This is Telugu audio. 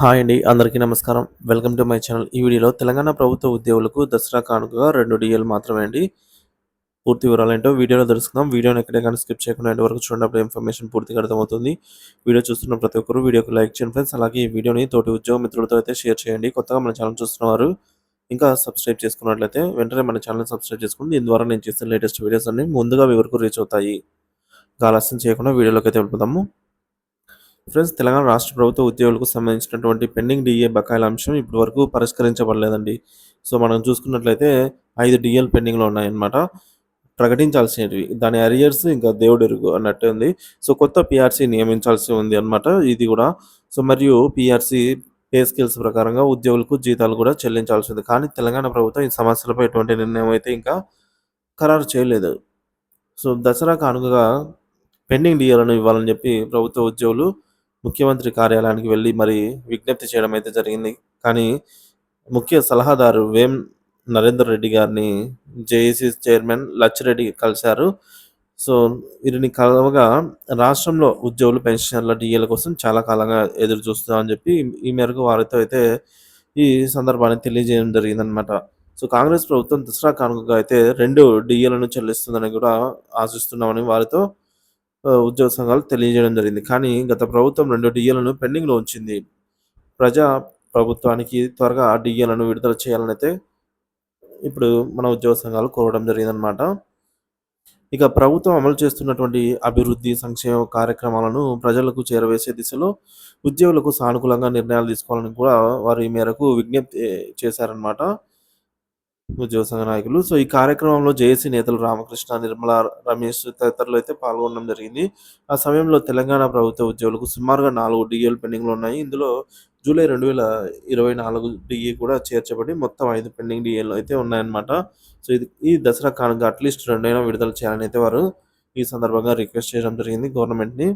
హాయ్ అండి అందరికీ నమస్కారం. Welcome to my channel. ఈ వీడియోలో తెలంగాణ ప్రభుత్వ ఉద్యోగులకు దసరా కానుకగా రెండు డిఎల్ మాత్రమే అండి. పూర్తి వివరాలు ఏంటో వీడియోలో తెలుసుకుందాం. వీడియోని ఎక్కడే కానీ స్కిప్ చేయకుండా ఎండ్ వరకు చూడండి అప్పుడు ఇన్ఫర్మేషన్ పూర్తిగా అర్థమవుతుంది. వీడియో చూస్తున్న ప్రతి ఒక్కరు వీడియోకి లైక్ చేయండి ఫ్రెండ్స్. అలాగే ఈ వీడియోని తోటి ఉద్యోగ మిత్రులతో అయితే షేర్ చేయండి. కొత్తగా మన ఛానల్ చూస్తున్నవారు ఇంకా సబ్స్క్రైబ్ చేసుకున్నట్లయితే వెంటనే మన ఛానల్ సబ్స్క్రైబ్ చేసుకోండి దీని ద్వారా నేను చేసిన లేటెస్ట్ వీడియోస్ అన్ని ముందుగా మీ వరకు రీచ్ అవుతాయి. ఇంకా ఆలస్యం చేయకుండా వీడియోలోకి అయితే వెళ్ళిపోదాము. ఫ్రెండ్స్ తెలంగాణ రాష్ట్ర ప్రభుత్వ ఉద్యోగులకు సంబంధించినటువంటి పెండింగ్ డిఏ బకాయిల అంశం ఇప్పటి వరకు పరిష్కరించబడలేదండి. సో మనం చూసుకున్నట్లయితే ఐదు డిఎల్ పెండింగ్లో ఉన్నాయన్నమాట. ప్రకటించాల్సినవి. దాని అరియర్స్ ఇంకా దేవుడు ఎరుగు అన్నట్టు ఉంది. సో కొత్త పిఆర్సీ నియమించాల్సి ఉంది అనమాట ఇది కూడా. సో మరియు పిఆర్సీ పే స్కిల్స్ ప్రకారంగా ఉద్యోగులకు జీతాలు కూడా చెల్లించాల్సి ఉంది. కానీ తెలంగాణ ప్రభుత్వం ఈ సమస్యలపై ఎటువంటి నిర్ణయం అయితే ఇంకా ఖరారు చేయలేదు. సో దసరా కానుకగా పెండింగ్ డిఏలను ఇవ్వాలని చెప్పి ప్రభుత్వ ఉద్యోగులు ముఖ్యమంత్రి కార్యాలయానికి వెళ్ళి మరి విజ్ఞప్తి చేయడం అయితే జరిగింది. కానీ ముఖ్య సలహాదారు వేం నరేందర్ రెడ్డి గారిని జేఏసీ చైర్మన్ లచ్చిరెడ్డి కలిశారు. సో వీరిని కలవగా రాష్ట్రంలో ఉద్యోగులు పెన్షన్ల డిఏల కోసం చాలా కాలంగా ఎదురు చూస్తామని చెప్పి ఈ మేరకు వారితో అయితే ఈ సందర్భాన్ని తెలియజేయడం జరిగిందనమాట సో కాంగ్రెస్ ప్రభుత్వం దసరా కానుకగా అయితే రెండు డిఏలను చెల్లిస్తుందని కూడా ఆశిస్తున్నామని వారితో ఉద్యోగ సంఘాలు తెలియజేయడం జరిగింది. కానీ గత ప్రభుత్వం రెండు డిఏలను పెండింగ్లో ఉంచింది. ప్రజా ప్రభుత్వానికి త్వరగా ఆ డిఏలను విడుదల చేయాలని అయితే ఇప్పుడు మన ఉద్యోగ సంఘాలు కోరడం జరిగిందనమాట ఇక ప్రభుత్వం అమలు చేస్తున్నటువంటి అభివృద్ధి సంక్షేమ కార్యక్రమాలను ప్రజలకు చేరవేసే దిశలో ఉద్యోగులకు సానుకూలంగా నిర్ణయాలు తీసుకోవాలని కూడా వారు ఈ మేరకు విజ్ఞప్తి చేశారనమాట ఉద్యోగ సంఘ నాయకులు. సో ఈ కార్యక్రమంలో జేఏసీ నేతలు రామకృష్ణ నిర్మల రమేష్ తదితరులు అయితే పాల్గొనడం జరిగింది. ఆ సమయంలో తెలంగాణ ప్రభుత్వ ఉద్యోగులకు సుమారుగా నాలుగు డిఏలు పెండింగ్లు ఉన్నాయి. ఇందులో జూలై రెండు వేల ఇరవై నాలుగు డిఏ కూడా చేర్చబడి మొత్తం ఐదు పెండింగ్ డిఏలు అయితే ఉన్నాయన్నమాట. సో ఇది ఈ దసరా కానుక అట్లీస్ట్ రెండైనా విడుదల చేయాలని అయితే వారు ఈ సందర్భంగా రిక్వెస్ట్ చేయడం జరిగింది గవర్నమెంట్ని.